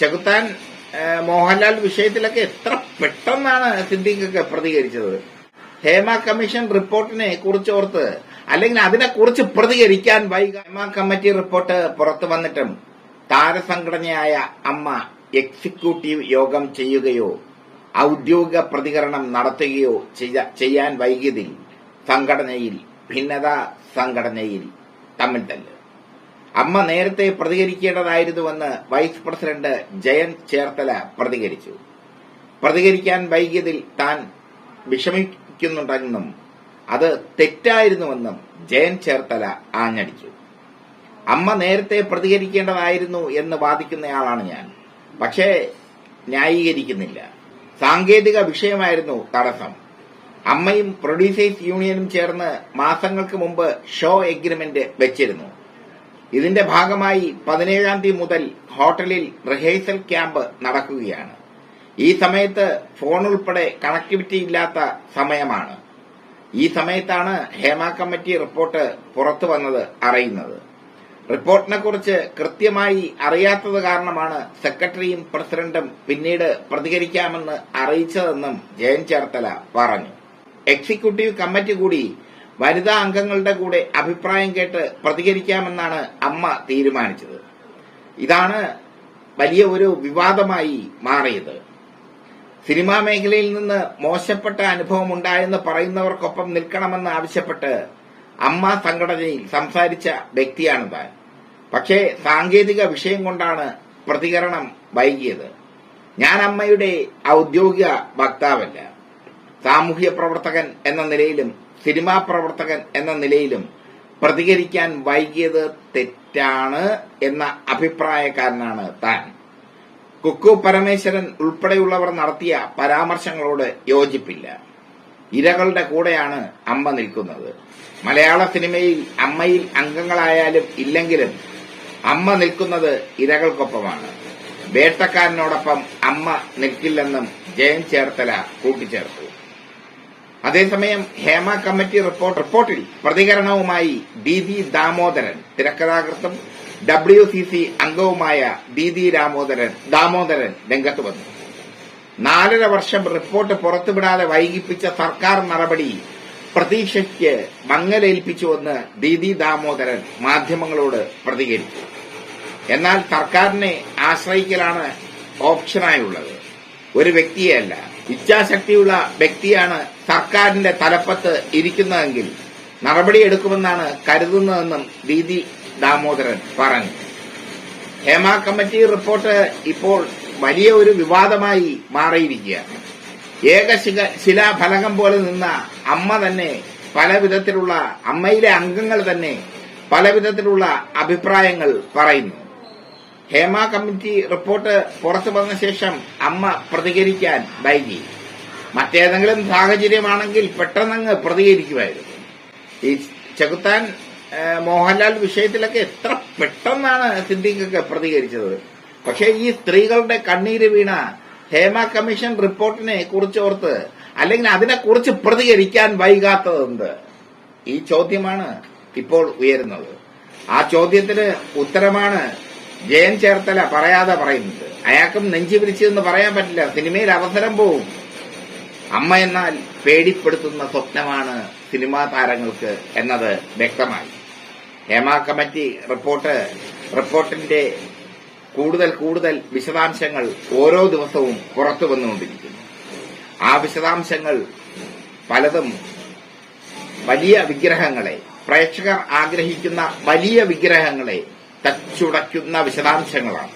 ചെകുത്താൻ മോഹൻലാൽ വിഷയത്തിലൊക്കെ എത്ര പെട്ടെന്നാണ് സിദ്ദീഖൊക്കെ പ്രതികരിച്ചത്. ഹേമ കമ്മീഷൻ റിപ്പോർട്ടിനെ കുറിച്ചോർത്ത് അല്ലെങ്കിൽ അതിനെക്കുറിച്ച് പ്രതികരിക്കാൻ വൈക. ഹേമ കമ്മിറ്റി റിപ്പോർട്ട് പുറത്തു വന്നിട്ടും താരസംഘടനയായ അമ്മ എക്സിക്യൂട്ടീവ് യോഗം ചെയ്യുകയോ ഔദ്യോഗിക പ്രതികരണം നടത്തുകയോ ചെയ്യാൻ വൈകിയതിൽ സംഘടനയിൽ ഭിന്നത സംഘടനയിൽ തമ്മിൽ തല്ല്. അമ്മ നേരത്തെ പ്രതികരിക്കേണ്ടതായിരുന്നുവെന്ന് വൈസ് പ്രസിഡന്റ് ജയന്ത് ചേർത്തല പ്രതികരിച്ചു. പ്രതികരിക്കാൻ വൈകിയതിൽ താൻ വിഷമിക്കുന്നുണ്ടെന്നും അത് തെറ്റായിരുന്നുവെന്നും ജയന്ത് ചേർത്തല ആഞ്ഞടിച്ചു. അമ്മ നേരത്തെ പ്രതികരിക്കേണ്ടതായിരുന്നു എന്ന് വാദിക്കുന്നയാളാണ് ഞാൻ. പക്ഷേ ന്യായീകരിക്കുന്നില്ല. സാങ്കേതിക വിഷയമായിരുന്നു തടസ്സം. അമ്മയും പ്രൊഡ്യൂസേഴ്സ് യൂണിയനും ചേർന്ന് മാസങ്ങൾക്ക് മുമ്പ് ഷോ എഗ്രിമെന്റ് വെച്ചിരുന്നു. ഇതിന്റെ ഭാഗമായി പതിനേഴാം തീയതി മുതൽ ഹോട്ടലിൽ റിഹേഴ്സൽ ക്യാമ്പ് നടക്കുകയാണ്. ഈ സമയത്ത് ഫോൺ ഉൾപ്പെടെ കണക്ടിവിറ്റി ഇല്ലാത്ത സമയമാണ്. ഈ സമയത്താണ് ഹേമ കമ്മിറ്റി റിപ്പോർട്ട് പുറത്തു വന്നത് അറിയുന്നത്. റിപ്പോർട്ടിനെ കുറിച്ച് കൃത്യമായി അറിയാത്തത് കാരണമാണ് സെക്രട്ടറിയും പ്രസിഡന്റും പിന്നീട് പ്രതികരിക്കാമെന്ന് അറിയിച്ചതെന്നും ജയൻ ചേർത്തല പറഞ്ഞു. എക്സിക്യൂട്ടീവ് കമ്മിറ്റി കൂടി വനിതാ അംഗങ്ങളുടെ കൂടെ അഭിപ്രായം കേട്ട് പ്രതികരിക്കാമെന്നാണ് അമ്മ തീരുമാനിച്ചത്. ഇതാണ് വലിയ ഒരു വിവാദമായി മാറിയത്. സിനിമാ മേഖലയിൽ നിന്ന് മോശപ്പെട്ട അനുഭവം ഉണ്ടായെന്ന് പറയുന്നവർക്കൊപ്പം നിൽക്കണമെന്ന് ആവശ്യപ്പെട്ട് അമ്മ സംഘടനയിൽ സംസാരിച്ച വ്യക്തിയാണ് താൻ. പക്ഷേ സാങ്കേതിക വിഷയം കൊണ്ടാണ് പ്രതികരണം വൈകിയത്. ഞാൻ അമ്മയുടെ ഔദ്യോഗിക വക്താവല്ല. സാമൂഹ്യ പ്രവർത്തകൻ എന്ന നിലയിലും സിനിമാ പ്രവർത്തകൻ എന്ന നിലയിലും പ്രതികരിക്കാൻ വൈകിയത് തെറ്റാണ് എന്ന അഭിപ്രായക്കാരനാണ് താൻ. കുക്കു പരമേശ്വരൻ ഉൾപ്പെടെയുള്ളവർ നടത്തിയ പരാമർശങ്ങളോട് യോജിപ്പില്ല. ഇരകളുടെ കൂടെയാണ് അമ്മ നിൽക്കുന്നത്. മലയാള സിനിമയിൽ അമ്മയിൽ അംഗങ്ങളായാലും ഇല്ലെങ്കിലും അമ്മ നിൽക്കുന്നത് ഇരകൾക്കൊപ്പമാണ്. വേട്ടക്കാരനോടൊപ്പം അമ്മ നിൽക്കില്ലെന്നും ജയൻ ചേർത്തല കൂട്ടിച്ചേർത്തു. അതേസമയം ഹേമ കമ്മിറ്റി റിപ്പോർട്ട് റിപ്പോർട്ടിൽ പ്രതികരണവുമായി ഡി ദി ദാമോദരൻ തിരക്കഥാകൃത്തും ഡബ്ല്യു സി സി അംഗവുമായ ഡി ദി രാമോദരൻ ദാമോദരൻ രംഗത്ത് വന്നു. നാലര വർഷം റിപ്പോർട്ട് പുറത്തുവിടാതെ വൈകിപ്പിച്ച സർക്കാർ നടപടി പ്രതീക്ഷയ്ക്ക് മങ്ങലേൽപ്പിച്ചുവെന്ന് ഡി ദി ദാമോദരൻ മാധ്യമങ്ങളോട് പ്രതികരിച്ചു. എന്നാൽ സർക്കാരിനെ ആശ്രയിക്കലാണ് ഓപ്ഷനായുള്ളത്. ഒരു വ്യക്തിയല്ല. ഇച്ഛാശക്തിയുള്ള വ്യക്തിയാണ് സർക്കാരിന്റെ തലപ്പത്ത് ഇരിക്കുന്നതെങ്കിൽ നടപടിയെടുക്കുമെന്നാണ് കരുതുന്നതെന്നും ദീദി ദാമോദരൻ പറഞ്ഞു. ഹേമ കമ്മിറ്റി റിപ്പോർട്ട് ഇപ്പോൾ വലിയ ഒരു വിവാദമായി മാറിയിരിക്കുകയാണ്. ഏകശില ശിലാഫലകം പോലെ നിന്ന അമ്മ തന്നെ പല വിധത്തിലുള്ള അമ്മയിലെ അംഗങ്ങൾ തന്നെ പല വിധത്തിലുള്ള അഭിപ്രായങ്ങൾ പറയുന്നു. ഹേമ കമ്മിറ്റി റിപ്പോർട്ട് പുറത്തു വന്ന ശേഷം അമ്മ പ്രതികരിക്കാൻ വൈകി. മറ്റേതെങ്കിലും സാഹചര്യമാണെങ്കിൽ പെട്ടെന്നങ്ങ് പ്രതികരിക്കുമായിരുന്നു. ഈ ചെകുത്താൻ മോഹൻലാൽ വിഷയത്തിലൊക്കെ എത്ര പെട്ടെന്നാണ് സിദ്ദീഖൊക്കെ പ്രതികരിച്ചത്. പക്ഷേ ഈ സ്ത്രീകളുടെ കണ്ണീര് വീണ ഹേമ കമ്മീഷൻ റിപ്പോർട്ടിനെ കുറിച്ചോർത്ത് അല്ലെങ്കിൽ അതിനെക്കുറിച്ച് പ്രതികരിക്കാൻ വൈകാത്തതെന്ത് ഈ ചോദ്യമാണ് ഇപ്പോൾ ഉയരുന്നത്. ആ ചോദ്യത്തിന് ഉത്തരമാണ് ജയൻ ചേർത്തല പറയാതെ പറയുന്നത്. അയാൾക്കും നെഞ്ചു പിരിച്ചതെന്ന് പറയാൻ പറ്റില്ല. സിനിമയിൽ അവസരം പോവും. അമ്മ എന്നാൽ പേടിപ്പെടുത്തുന്ന സ്വപ്നമാണ് സിനിമാ താരങ്ങൾക്ക് എന്നത് വ്യക്തമായി. ഹേമ കമ്മിറ്റി റിപ്പോർട്ട് റിപ്പോർട്ടിന്റെ കൂടുതൽ കൂടുതൽ വിശദാംശങ്ങൾ ഓരോ ദിവസവും പുറത്തു വന്നുകൊണ്ടിരിക്കുന്നു. ആ വിശദാംശങ്ങൾ പലതും വലിയ വിഗ്രഹങ്ങളെ പ്രേക്ഷകർ ആഗ്രഹിക്കുന്ന വലിയ വിഗ്രഹങ്ങളെ തച്ചുടയ്ക്കുന്ന വിശദാംശങ്ങളാണ്.